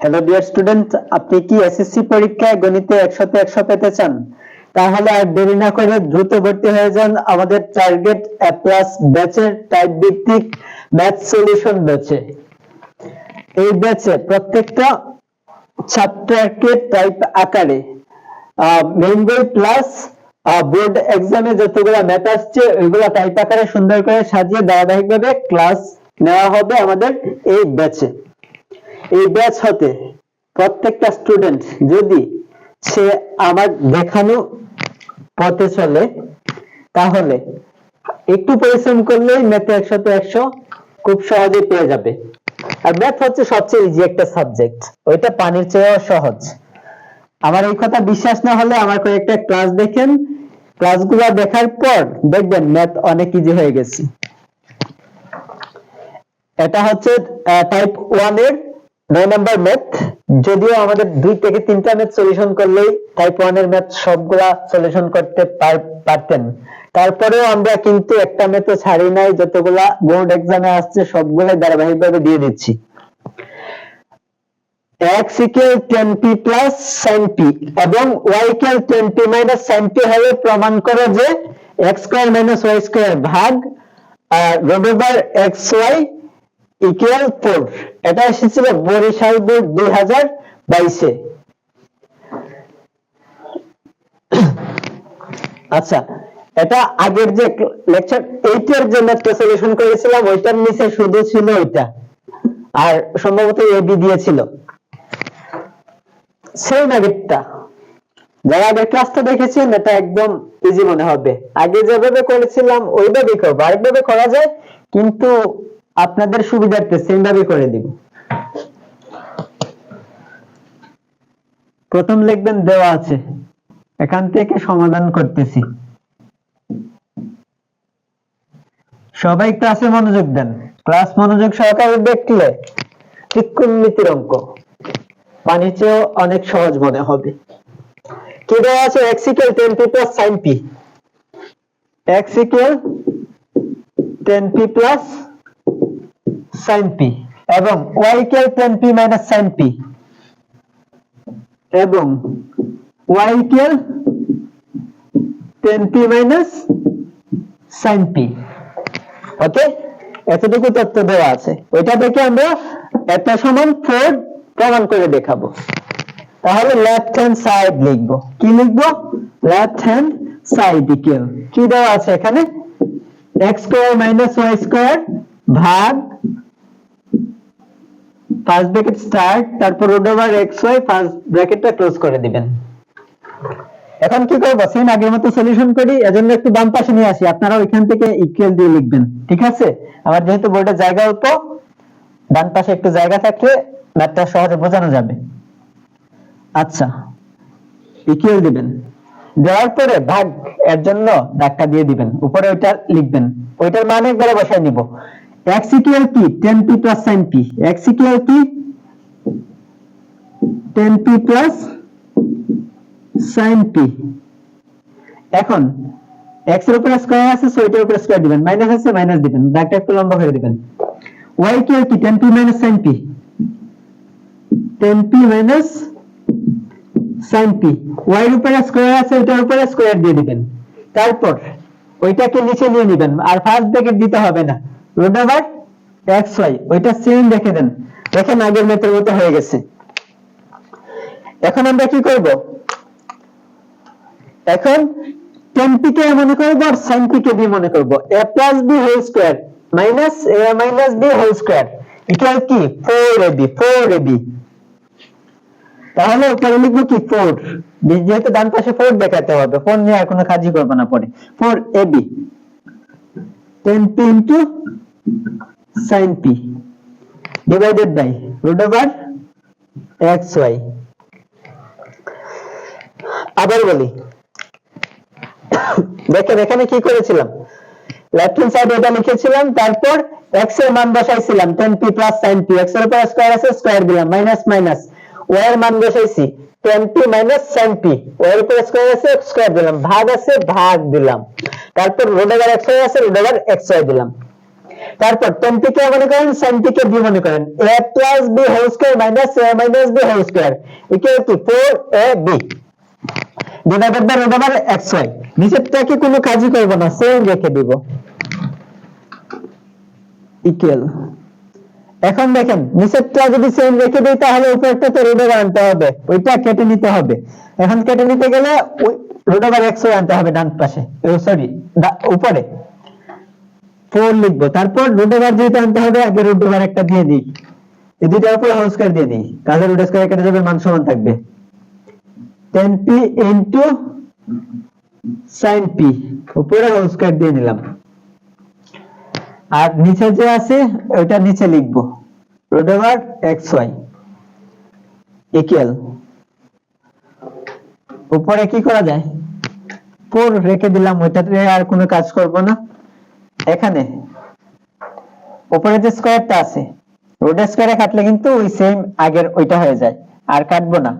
Hello dear student আপনি কি SSC পরীক্ষায় গণিতে একশোতে একশো পেতে চান? তাহলে আর দেরি না করে দ্রুত ভর্তি হয়ে যান আমাদের টার্গেট এ প্লাস ব্যাচের টাইপ ভিত্তিক ম্যাথ সলিউশন ব্যাচে এই ব্যাচে প্রত্যেকটা ছাত্রকে টাইপ আকারে মেইন বই প্লাস বোর্ড এক্সামে যতগুলো ম্যাথ আসছে, ওইগুলো টাইপ আকারে সুন্দর করে সাজিয়ে ধারাবাহিকভাবে ক্লাস নেওয়া হবে আমাদের এই ব্যাচে এই ব্যাচ হতে প্রত্যেকটা স্টুডেন্ট যদি সে আমার দেখানো পথে চলে, তাহলে একটু পরিশ্রম করলেই ম্যাথে একশোতে একশো খুব সহজে পেয়ে যাবে। আর ম্যাথ হচ্ছে সবচেয়ে ইজি একটা সাবজেক্ট ওইটা পানির চেয়েও সহজ। আমার এই কথা বিশ্বাস না হলে আমার কয়েকটা ক্লাস দেখেন ক্লাসগুলো দেখার পর দেখবেন ম্যাথ অনেক ইজি হয়ে গেছে। এটা হচ্ছে টাইপ ওয়ানের নয় নাম্বার ম্যাথ যদিও আমাদের দুই থেকে তিনটা ম্যাথ সলিউশন করলেই টাইপ ওয়ানের ম্যাথ সবগুলা সলিউশন করতে পারতেন। তারপরেও আমরা কিন্তু একটা ম্যাথও ছাড়ি নাই, যতগুলা বোর্ড এক্সামে আসছে সবগুলাই ধারাবাহিকভাবে দিয়ে দিচ্ছি। x equal 10p plus sin p এবং y equal 10p minus sin p হলে প্রমাণ করো যে x square minus y square ভাগ রোড ওভার xy ইকুয়াল 4 এটা এসেছিল বরিশাল বোর্ড 2022 এ আচ্ছা এটা আগের যে লেকচার 8 এর যে ম্যাথটা সলিউশন করেছিলাম, ওইটার নিচে শুধু ছিল ওইটা আর সম্ভবত এবি দিয়েছিল সেম আগেরটা। যারা আগের ক্লাসটা দেখেছেন, এটা একদম ইজি মনে হবে। আগে যেভাবে করেছিলাম ওইভাবেই করব। আরেকভাবে করা যায়, কিন্তু আপনাদের সুবিধার্থে সেম ভাবে করে দিব। প্রথম লিখবেন, দেওয়া আছে। এখান থেকে সমাধান করতেছি। সবাই ক্লাসে মনোযোগ দেন। ক্লাস মনোযোগ সহকারে দেখলে ত্রিকোণমিতির অঙ্ক। পানির অনেক সহজ মনে হবে। কি দেওয়া আছে? X equal 10p plus sin p x equal 10p plus sin p এবং y equal 10p minus sin p. এবং y equal 10p minus sin p. Okay এতটুকু তথ্য দেওয়া আছে। ওইটা থেকে আমরা এটা সমান 4 প্রমাণ করে দেখাবো। তাহলে লেফট হ্যান্ড সাইড লিখব। কি লিখব? লেফট হ্যান্ড সাইড ইকুয়াল কি দেওয়া আছে এখানে? x square minus y square ভাগ ফার্স্ট ব্র্যাকেট স্টার্ট তারপর root over X Y first ব্র্যাকেটটা close করে দিবেন। এখন কি করব? সেম আগের মতো সলিউশন করি, এজন্য একটু বাম পাশে নিয়ে আসি। আপনারা ওইখান থেকে ইকুয়াল দিয়ে লিখবেন, ঠিক আছে? আমার যেহেতু বোর্ডে জায়গা অল্প, ডান পাশে একটু জায়গা থাকলে ম্যাথটা সহজে বোঝানো যাবে। আচ্ছা ইকুয়াল দিবেন। দেওয়ার পরে ভাগ এর জন্য দাগটা দিয়ে দিবেন। উপরে ওইটা লিখবেন। ওইটার মান একবারে বসাই নিব। X ইকুয়াল কি 10p plus sin p. X কি 10p প্লাস sin p. এখন, x এর উপরে স্কয়ার আছে সো এটার উপরে স্কয়ার দিবেন। মাইনাস আছে মাইনাস দিবেন। একটু লম্বা করে দিবেন। Y কি 10p minus sin p 10p minus sin p y এর উপরে স্কয়ার আছে ওটার উপরে স্কয়ার দিয়ে দিবেন। তারপর, ওইটাকে নিচে নিয়ে নেবেন। আর ফার্স্ট ব্র্যাকেট দিতে হবে না। দেখেন আগের মেথের মতো হয়ে গেছে। এখন আমরা কি করব? এখন কে মনে করব আর পি কে মনে করব। A plus B whole square minus A minus B whole square equal কি? Four A B four A B তাহলে উপরে লিখব কি? ফোর যেহেতু ডান পাশে ফোর দেখাতে হবে ফোর নিয়ে আর কোনো কাজই করব না পরে। Four A B tan P into sin p divided by root over xy আবার বলি, দেখেন এখানে কি করেছিলাম? লেফট হ্যান্ড সাইড এটা লিখেছিলাম, তারপর x এর মান বসাইছিলাম 10p plus sin p, x এর উপর স্কয়ার আছে স্কয়ার দিলাম মাইনাস মাইনাস y এর মান বসাইছি 10p minus sin p, y এর উপর স্কয়ার আছে স্কয়ার দিলাম, ভাগ আছে, ভাগ দিলাম। তারপর রুট ওভার xy আছে রুট ওভার xy দিলাম। তারপর টেন কে মনে করেন? সাইন কে বি মনে করেন? A plus B whole square minus A minus B whole square equal to four A B divided by root over X Y নিচেরটাকে কোনো কাজই করব না সেম রেখে দিব। ইকুয়াল এখন দেখেন, নিচেরটা যদি সেম রেখে দিই, তাহলে উপরেরটা তো রুট ওভার আনতে হবে। ওইটা কেটে নিতে হবে। এখন কেটে নিতে গেলে রুট ওভার এক্স ওয়াই আনতে হবে, ডান পাশে। সরি উপরে। ফোর লিখব। তারপর রুট ওভার যেটা আনতে হবে, আগে রুট ওভার একটা দিয়ে দিই। এই দুইটার উপরে হোল স্কয়ার দিয়ে দিই। তাহলে রুট স্কয়ার কেটে যাবে, মান সমান থাকবে। 10p ইনটু sin p, উপরে হোল স্কয়ার দিয়ে নিলাম আর নিচে যে আছে ওটা নিচে লিখব। Root over X Y equal উপরে কি করা যায়? ফোর রেখে দিলাম, ওইটাতে আর কোনো কাজ করব না। এখানে। উপরে যে স্কয়ারটা আছে রুট স্কয়ারে কাটলে কিন্তু ওই সেম আগের ওইটা হয়ে যায়, আর কাটবো না।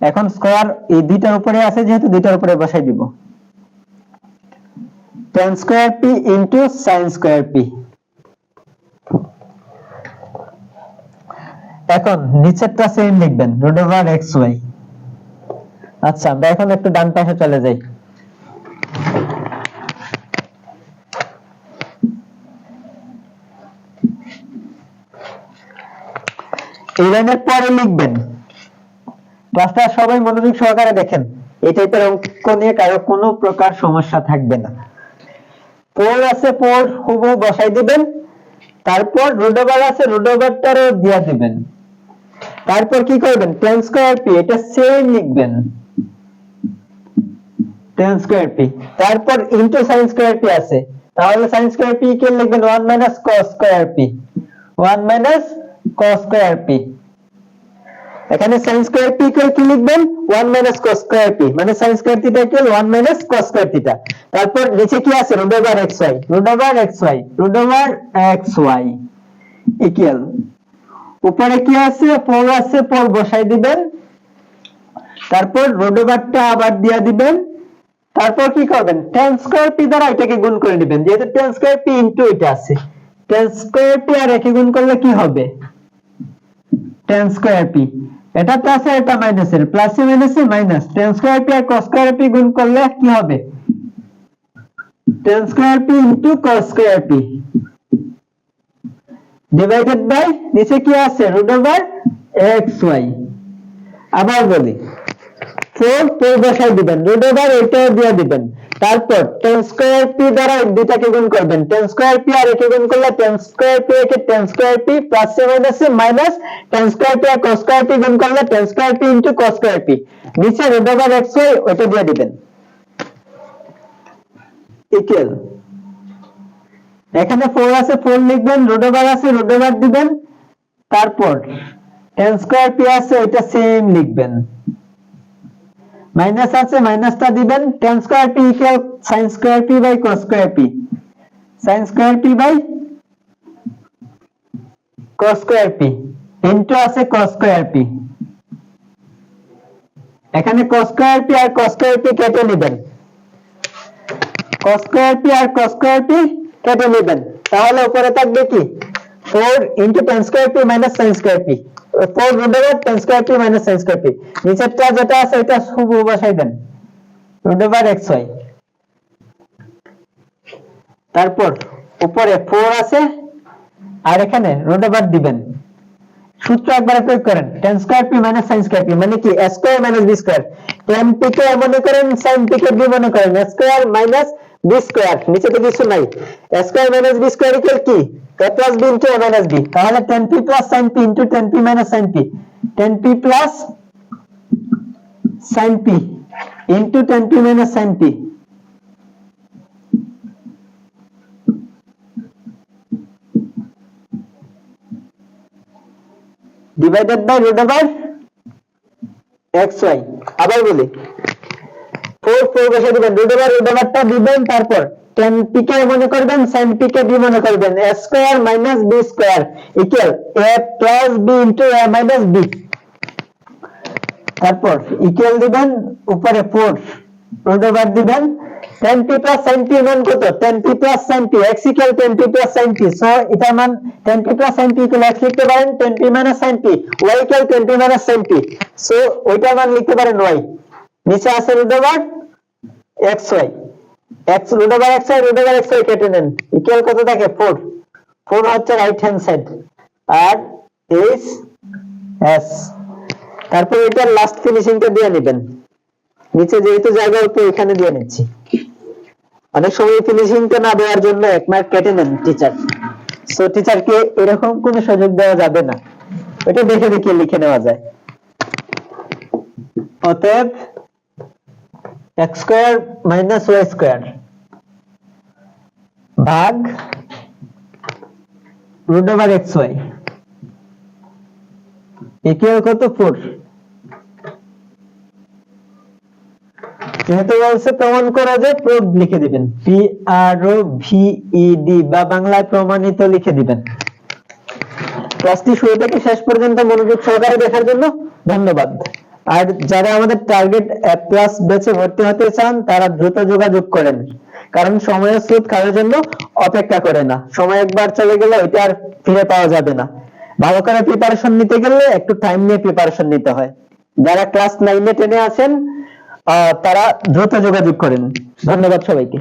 এখন স্কয়ার এই দুইটার উপরে আছে, যেহেতু দুইটার উপরে বসাই দিব। tan square p into sin square p এখন নিচেরটা সেম লিখবেন রুট ওভার এক্স আচ্ছা আমরা এখন একটু ডান পাশে চলে যাই। এই লাইনের পরে লিখবেন। ক্লাসটা সবাই মনোযোগ সহকারে দেখেন। এই টাইপের অঙ্ক নিয়ে কারও কোনো প্রকার সমস্যা থাকবে না। ফোর আছে ফোর হুবহু বসাই দিবেন। তারপর রুট আছে রুট ওভারটারও দিবেন। তারপর কি করবেন? টেন স্কয়ার পি এটা সেম লিখবেন। টেন স্কয়ার পি তারপর ইনটু সাইন স্কয়ার পি আছে। তাহলে সাইন স্কয়ার পি কে লিখবেন? 1 minus cos square P 1 minus cos square P এখানে sin স্কয়ার পি কে কি লিখবেন? 1 মাইনাস cos স্কয়ার পি মানে sin square theta equal 1 minus cos square theta তারপর নিচে কি আছে? Over xy over xy over xy equal উপরে কি আছে? 4 আছে 4 বসাই দিবেন। তারপর রুট ওভারটা আবার দিয়া দিবেন। তারপর কি করবেন? tan স্কয়ার পি দ্বারা এটাকে গুণ করে নেবেন। যেহেতু tan স্কয়ার পি ইনটু এটা আছে। tan স্কয়ার পি আর একে গুণ করলে কি হবে? Tan স্কয়ার পি এটা প্লাস আর এটা মাইনাস এর। Plus A minus A minus tan square P R cos square P গুণ করলে কি হবে? Tan square P into cos square P divided by নিচে কি আছে? রুট ওভার এক্স ওয়াই আবার বলি। ফোর বসাই দিবেন। রুট ওভার এটাও দিয়ে দিবেন। তারপর টেন স্কোয়ার পি দ্বারা এই দুইটাকে গুণ করবেন। টেন স্কোয়ার পি আর একে গুণ করলে টেন স্কোয়ার পি একে tan square P plus A minus A minus tan square P R cos square P গুণ করলে tan square P into cos square P নিচে রুট ওভার এক্স ওয়াই ওইটা দিয়ে দিবেন। ইকুয়াল এখানে ফোর আছে four লিখবেন রুট ওভার আছে রুট ওভার দিবেন। তারপর টেন স্কোয়ার পি আছে, ওইটা সেম লিখবেন। মাইনাস আছে, মাইনাসটা দিবেন tan square P equal sine square P by cos square P sine square P by cos square P into আছে কস স্কোয়ার পি এখানে কস স্কোয়ার পি আর কস স্কোয়ার পি কেটে নেবেন। cos স্কয়ার পি আর cos square P কেটে নেবেন। তাহলে উপরে থাকবে কি? 4 into tan square P minus sin square P 4 root over tan square P minus sin square P নিচেরটা যেটা আছে, এটা শুভ বসাই দেন। রুট ওভার xy তারপর, উপরে 4 আছে, আর এখানে রুট ওভার দিবেন। সূত্র একবার প্রয়োগ করেন। tan square P minus sin square P মানে কি, a square minus b square tan p কে মনে করেন, sin p কে b মনে করেন। a square minus b square নিচে তো কিছু নাই। a square minus b square equal কি? A plus b into a minus b. তাহলে tan p plus sin p into tan p minus sin p. tan p plus sin p into tan p minus sin p. Divided by root over X আবার বলি। Four four বসে দিবেন। Root over root ওভারটা দিবেন, তারপর ten P কে মনে করবেন sign P K B মনে করবেন A square minus B square equal A plus B into A minus B তারপর ইকুয়াল দিবেন, উপরে ফোর ওভার দিবেন tan P plus sine P মান কত? Tan P plus sine P X equal tan P plus sine P so এটা মান tan P plus sine P equal X লিখতে পারেন tan P minus sine P Y equal tan P minus sine P so ওইটার মান লিখতে পারেন Y নিচে আছে over X root over X Y root over X কেটে নেন। ইকুয়াল কত থাকে? ফোর ফোর হচ্ছে right hand side R H S তারপর এটার লাস্ট ফিনিশিংটা দিয়ে নেবেন নিচে যেহেতু জায়গা অল্প এখানে দিয়ে নিচ্ছি। অনেক সময় ফিনিশিংটা না দেওয়ার জন্য এক মার্ক কেটে নেন টিচার সো টিচারকে এরকম কোনো সুযোগ দেওয়া যাবে না। এটা দেখে দেখে লিখে নেওয়া যায়। অতএব X square minus Y square ভাগ রুট ওভার এক্স যেহেতু বলছে প্রমাণ করা যায় প্রোভ লিখে দিবেন। পি আর ও ডি বা বাংলায় প্রমাণিত লিখে দিবেন। ক্লাসটি শুরু থেকে শেষ পর্যন্ত মনোযোগ সহকারে দেখার জন্য ধন্যবাদ। আর যারা আমাদের টার্গেট প্লাস ব্যাচে ভর্তি হতে চান, তারা দ্রুত যোগাযোগ করেন। কারণ সময়ের স্রোত কারোর জন্য অপেক্ষা করে না। সময় একবার চলে গেলে ওইটা আর ফিরে পাওয়া যাবে না। ভালো করে প্রিপারেশন নিতে গেলে একটু টাইম নিয়ে প্রিপারেশন নিতে হয়। যারা ক্লাস নাইনে টেনে আছেন তারা দ্রুত যোগাযোগ করেন। ধন্যবাদ সবাইকে।